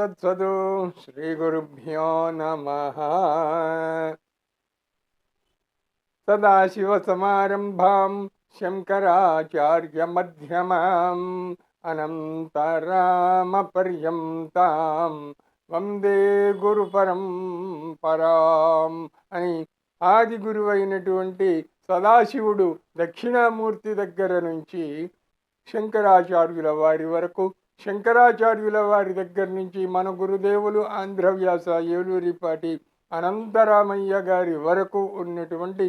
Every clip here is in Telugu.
తత్సదు శ్రీ గురుభ్యో నమ. సదాశివసమారంభాం శంకరాచార్యమ్యమాం అనంతరామపర్యంతాం వందే గురు పరంపరాం అని ఆది గురువైనటువంటి సదాశివుడు దక్షిణామూర్తి దగ్గర నుంచి శంకరాచార్యుల వారి వరకు శంకరాచార్యుల వారి దగ్గర నుంచి మన గురుదేవులు ఆంధ్రవ్యాస ఏలూరిపాటి అనంతరామయ్య గారి వరకు ఉన్నటువంటి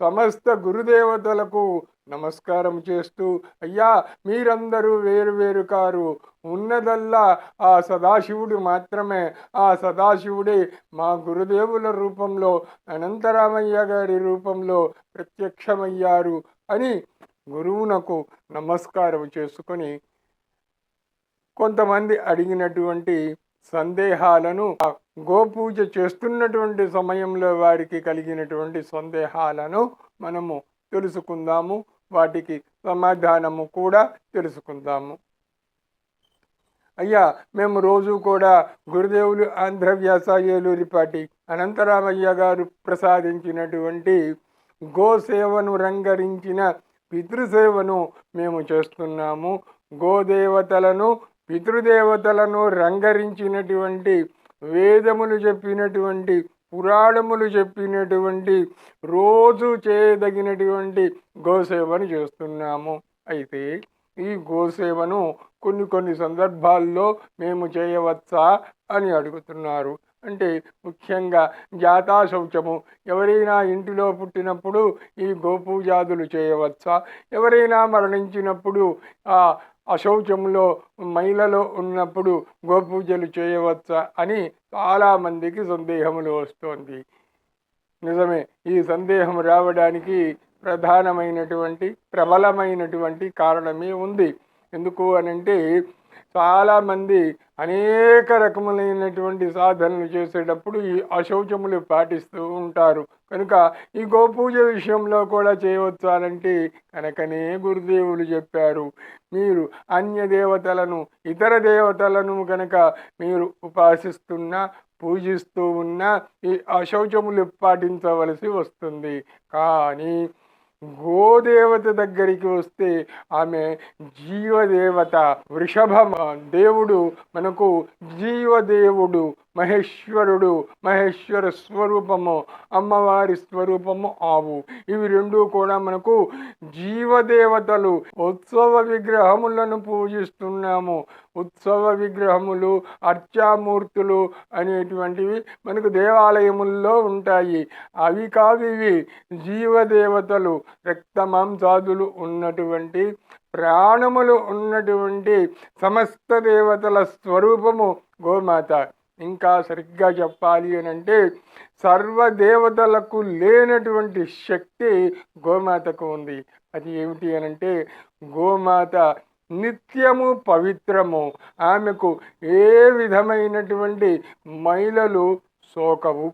సమస్త గురుదేవతలకు నమస్కారం చేస్తూ అయ్యా మీరందరూ వేరు వేరు కారు. ఉన్నదల్లా ఆ సదాశివుడు మాత్రమే. ఆ సదాశివుడే మా గురుదేవుల రూపంలో అనంతరామయ్య గారి రూపంలో ప్రత్యక్షమయ్యారు అని గురువునకు నమస్కారం చేసుకొని కొంతమంది అడిగినటువంటి సందేహాలను ఆ గోపూజ చేస్తున్నటువంటి సమయంలో వారికి కలిగినటువంటి సందేహాలను మనము తెలుసుకుందాము. వాటికి సమాధానము కూడా తెలుసుకుందాము. అయ్యా మేము రోజు కూడా గురుదేవులు ఆంధ్ర వ్యాసాయేలూరిపాటి అనంతరామయ్య గారు ప్రసాదించినటువంటి గోసేవను రంగరించిన పితృసేవను మేము చేస్తున్నాము. గోదేవతలను పితృదేవతలను రంగరించినటువంటి వేదములు చెప్పినటువంటి పురాణములు చెప్పినటువంటి రోజు చేయదగినటువంటి గోసేవను చేస్తున్నాము. అయితే ఈ గోసేవను కొన్ని కొన్ని సందర్భాల్లో మేము చేయవచ్చా అని అడుగుతున్నారు. అంటే ముఖ్యంగా జాతా శౌచము. ఎవరైనా ఇంటిలో పుట్టినప్పుడు ఈ గోపూజాదులు చేయవచ్చా? ఎవరైనా మరణించినప్పుడు ఆ అశౌచంలో మైలలో ఉన్నప్పుడు గోపూజలు చేయవచ్చా అని చాలామందికి సందేహములు వస్తోంది. నిజమే ఈ సందేహం రావడానికి ప్రధానమైనటువంటి ప్రబలమైనటువంటి కారణమే ఉంది. ఎందుకు అనంటే చాలామంది అనేక రకములైనటువంటి సాధనలు చేసేటప్పుడు ఈ అశౌచములు పాటిస్తూ ఉంటారు. కనుక ఈ గోపూజ విషయంలో కూడా చేయవచ్చానంటే కనుకనే గురుదేవులు చెప్పారు. మీరు అన్య దేవతలను ఇతర దేవతలను కనుక మీరు ఉపాసిస్తున్నా పూజిస్తూ ఉన్నా ఈ అశౌచములు పాటించవలసి వస్తుంది. కానీ గోదేవత దగ్గరికి వస్తే ఆమె జీవదేవత వృషభ దేవుడు మనకు జీవదేవుడు మహేశ్వరుడు మహేశ్వర స్వరూపము అమ్మవారి స్వరూపము ఆవు. ఇవి రెండు కూడా మనకు జీవదేవతలు ఉత్సవ విగ్రహములను పూజిస్తున్నాము. ఉత్సవ విగ్రహములు అర్చామూర్తులు అనేటువంటివి మనకు దేవాలయముల్లో ఉంటాయి. అవి కావు ఇవి జీవదేవతలు రక్తమాంసాదులు ఉన్నటువంటి ప్రాణములు ఉన్నటువంటి సమస్త దేవతల స్వరూపము గోమాత. ఇంకా సరిగ్గా చెప్పాలి అని అంటే సర్వదేవతలకు లేనటువంటి శక్తి గోమాతకు ఉంది. అది ఏమిటి అని అంటే గోమాత నిత్యము పవిత్రము. ఆమెకు ఏ విధమైనటువంటి మైలలు సోకవు.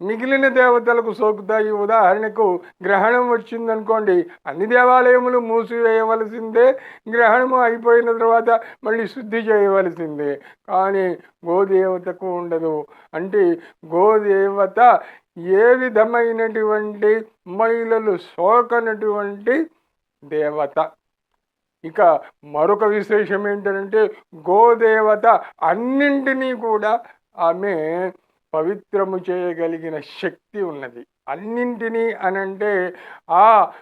మిగిలిన దేవతలకు సోకుతాయి ఉదాహరణకు గ్రహణం వచ్చిందనుకోండి అన్ని దేవాలయములు మూసివేయవలసిందే గ్రహణము అయిపోయిన తర్వాత మళ్ళీ శుద్ధి చేయవలసిందే. కానీ గోదేవతకు ఉండదు. అంటే గోదేవత ఏ విధమైనటువంటి మహిళలు సోకనటువంటి దేవత? ఇక మరొక విశేషం ఏంటంటే గోదేవత అన్నింటినీ కూడా ఆమె పవిత్రము చేయగలిగిన శక్తి ఉన్నది. అన్నింటినీ అనంటే ఆ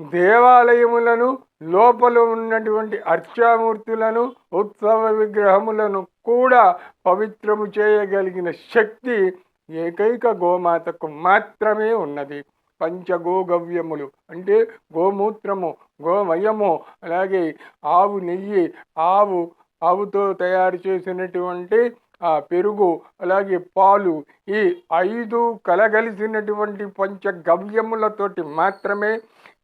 దేవాలయములను లోపల ఉన్నటువంటి అర్చామూర్తులను ఉత్సవ విగ్రహములను కూడా పవిత్రము చేయగలిగిన శక్తి ఏకైక గోమాతకు మాత్రమే ఉన్నది. పంచగోగవ్యములు అంటే గోమూత్రము గోమయము అలాగే ఆవు నెయ్యి ఆవు ఆవుతో తయారు చేసినటువంటి పెరుగు అలాగే పాలు ఈ ఐదు కలగలిసినటువంటి పంచగవ్యములతోటి మాత్రమే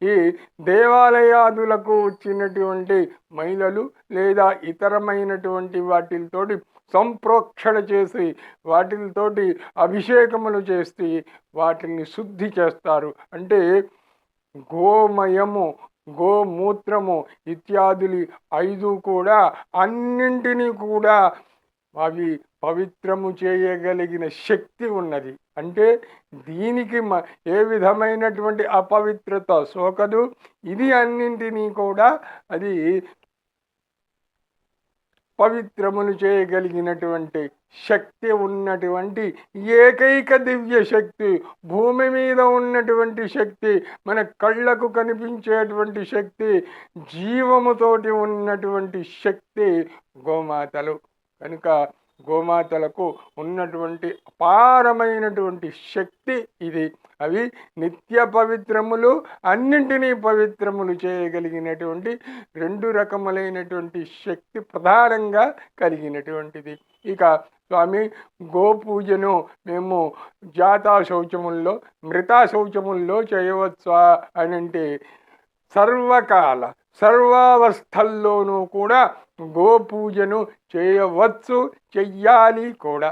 ఈ దేవాలయాదులకు వచ్చినటువంటి మహిళలు లేదా ఇతరమైనటువంటి వాటితోటి సంప్రోక్షణ చేసి వాటితోటి అభిషేకములు చేసి వాటిని శుద్ధి చేస్తారు. అంటే గోమయము గోమూత్రము ఇత్యాదులు ఐదు కూడా అన్నింటినీ కూడా అవి పవిత్రము చేయగలిగిన శక్తి ఉన్నది. అంటే దీనికి మ ఏ విధమైనటువంటి అపవిత్రత సోకదు. ఇది అన్నింటినీ కూడా అది పవిత్రమును చేయగలిగినటువంటి శక్తి ఉన్నటువంటి ఏకైక దివ్య శక్తి భూమి మీద ఉన్నటువంటి శక్తి మన కళ్ళకు కనిపించేటువంటి శక్తి జీవముతోటి ఉన్నటువంటి శక్తి గోమాతలు. కనుక గోమాతలకు ఉన్నటువంటి అపారమైనటువంటి శక్తి ఇది. అవి నిత్య పవిత్రములు అన్నింటినీ పవిత్రములు చేయగలిగినటువంటి రెండు రకములైనటువంటి శక్తి ప్రధానంగా కలిగినటువంటిది. ఇక స్వామి గోపూజను మేము జాతా శౌచముల్లో మృతా శౌచముల్లో చేయవచ్చా అని అంటే సర్వకాల సర్వావస్థల్లోనూ కూడా గోపూజను చేయవచ్చు చెయ్యాలి కూడా.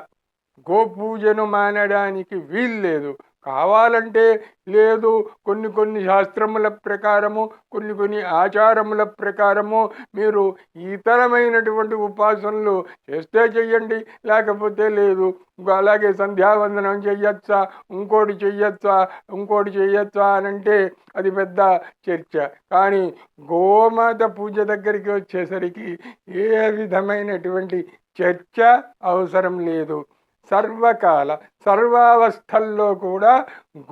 గోపూజను మానడానికి వీల్లేదు. కావాలంటే లేదు. కొన్ని కొన్ని శాస్త్రముల ప్రకారము కొన్ని కొన్ని ఆచారముల ప్రకారము మీరు ఇతరమైనటువంటి ఉపాసనలు చేస్తే చెయ్యండి. లేకపోతే లేదు. అలాగే సంధ్యావందనం చెయ్యొచ్చా? ఇంకోటి చెయ్యొచ్చా? ఇంకోటి చెయ్యొచ్చా అని అంటే అది పెద్ద చర్చ. కానీ గోమాత పూజ దగ్గరికి వచ్చేసరికి ఏ విధమైనటువంటి చర్చ అవసరం లేదు. సర్వకాల సర్వావస్థల్లో కూడా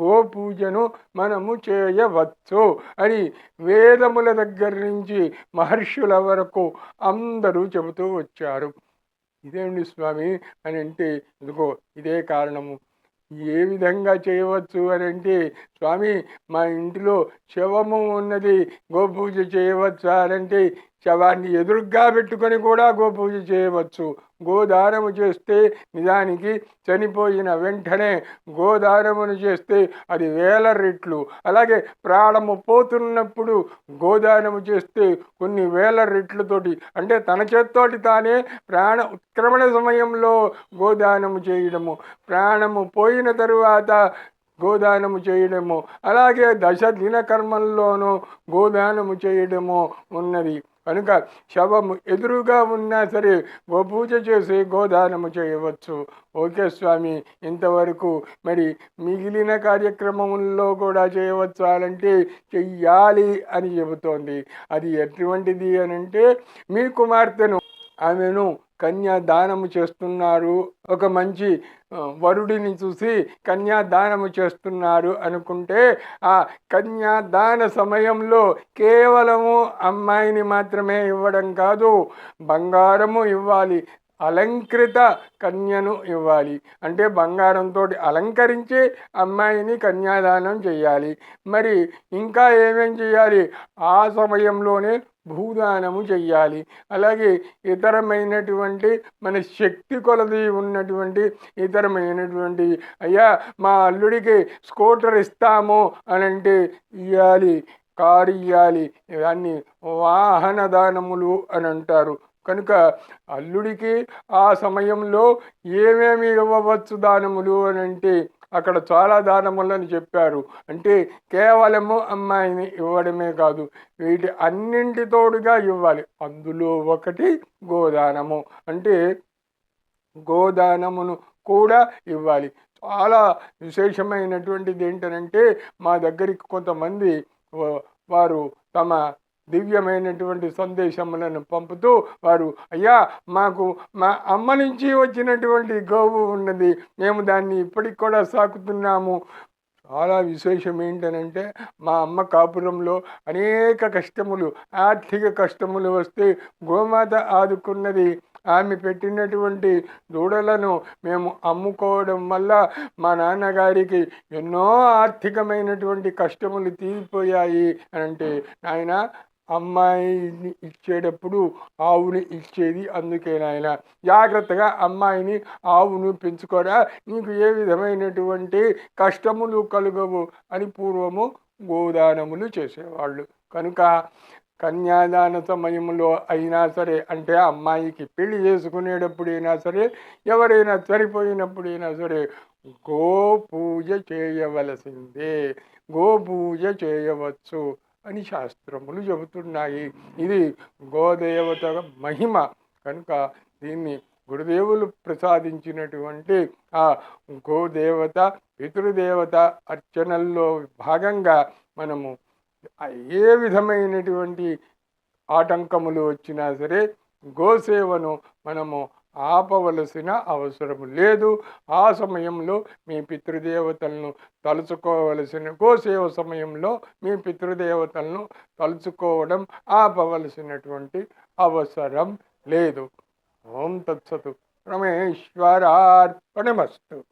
గోపూజను మనము చేయవచ్చు అని వేదముల దగ్గర నుంచి మహర్షుల వరకు అందరూ చెబుతూ వచ్చారు. ఇదేమిటి స్వామి అని అంటే ఇదిగో ఇదే కారణము. ఏ విధంగా చేయవచ్చు అని అంటే స్వామి మా ఇంటిలో శవము ఉన్నది గోపూజ చేయవచ్చా అని అంటే శవాన్ని ఎదురుగ్గా పెట్టుకొని కూడా గోపూజ చేయవచ్చు. గోదానము చేస్తే నిజానికి చనిపోయిన వెంటనే గోదానమును చేస్తే అది వేల రెట్లు. అలాగే ప్రాణము పోతున్నప్పుడు గోదానము చేస్తే కొన్ని వేల రెట్లతోటి అంటే తన చేత్తోటి తానే ప్రాణ ఉత్క్రమణ సమయంలో గోదానము చేయడము. ప్రాణము పోయిన తరువాత గోదానము చేయడము. అలాగే దశ దిన కర్మల్లోనూ గోదానము చేయడము ఉన్నది. కనుక శవము ఎదురుగా ఉన్నా సరే గోపూజ చేసి గోదానము చేయవచ్చు. ఓకే స్వామి ఇంతవరకు మరి మిగిలిన కార్యక్రమముల్లో కూడా చేయవచ్చు అంటే చెయ్యాలి అని చెబుతోంది. అది ఎటువంటిది అని అంటే మీ కుమార్తెను ఆమెను కన్యాదానము చేస్తున్నారు. ఒక మంచి వరుడిని చూసి కన్యాదానము చేస్తున్నారు అనుకుంటే ఆ కన్యాదాన సమయంలో కేవలము అమ్మాయిని మాత్రమే ఇవ్వడం కాదు బంగారము ఇవ్వాలి. అలంకృత కన్యను ఇవ్వాలి. అంటే బంగారంతో అలంకరించి అమ్మాయిని కన్యాదానం చేయాలి. మరి ఇంకా ఏమేం చేయాలి? ఆ సమయంలోనే భూదానము చెయ్యాలి అలాగే ఇతరమైనటువంటి మన శక్తి కొలది ఉన్నటువంటి ఇతరమైనటువంటి అయ్యా మా అల్లుడికి స్కూటర్ ఇస్తాము అని అంటే ఇవ్వాలి కారు ఇవ్వాలి ఇవన్నీ వాహన దానములు అని అంటారు. కనుక అల్లుడికి ఆ సమయంలో ఏమేమి ఇవ్వవచ్చు దానములు అని అంటే అక్కడ చాలా దానములని చెప్పారు. అంటే కేవలము అమ్మాయిని ఇవ్వడమే కాదు వీటి అన్నింటితోడుగా ఇవ్వాలి. అందులో ఒకటి గోదానము. అంటే గోదానమును కూడా ఇవ్వాలి. చాలా విశేషమైనటువంటిది ఏంటంటే మా దగ్గరికి కొంతమంది వారు తమ దివ్యమైనటువంటి సందేశములను పంపుతూ వారు అయ్యా మాకు మా అమ్మ నుంచి వచ్చినటువంటి గోవు ఉన్నది. మేము దాన్ని ఇప్పటికి కూడా సాకుతున్నాము. చాలా విశేషం ఏంటనంటే మా అమ్మ కాపురంలో అనేక కష్టములు ఆర్థిక కష్టములు వస్తే గోమాత ఆదుకున్నది. ఆమె పెట్టినటువంటి దూడలను మేము అమ్ముకోవడం వల్ల మా నాన్నగారికి ఎన్నో ఆర్థికమైనటువంటి కష్టములు తీరిపోయాయి అని అంటే నాయన అమ్మాయిని ఇచ్చేటప్పుడు ఆవుని ఇచ్చేది అందుకే నాయన. జాగ్రత్తగా అమ్మాయిని ఆవును పెంచుకోరా. నీకు ఏ విధమైనటువంటి కష్టములు కలుగవు అని పూర్వము గోదానములు చేసేవాళ్ళు. కనుక కన్యాదాన సమయంలో అయినా సరే అంటే అమ్మాయికి పెళ్ళి చేసుకునేటప్పుడైనా సరే ఎవరైనా చనిపోయినప్పుడైనా సరే గోపూజ చేయవలసిందే. గోపూజ చేయవచ్చు. అని శాస్త్రములు చెబుతున్నాయి. ఇది గోదేవత మహిమ. కనుక దీన్ని గురుదేవులు ప్రసాదించినటువంటి ఆ గోదేవత పితృదేవత అర్చనల్లో భాగంగా మనము ఏ విధమైనటువంటి ఆటంకములు వచ్చినా సరే గోసేవను మనము ఆపవలసిన అవసరం లేదు. ఆ సమయంలో మీ పితృదేవతలను తలుచుకోవలసిన గోసేవ సమయంలో మీ పితృదేవతలను తలుచుకోవడం ఆపవలసినటువంటి అవసరం లేదు. ఓం తత్సతు. రమేశ్వరార్పణమస్తు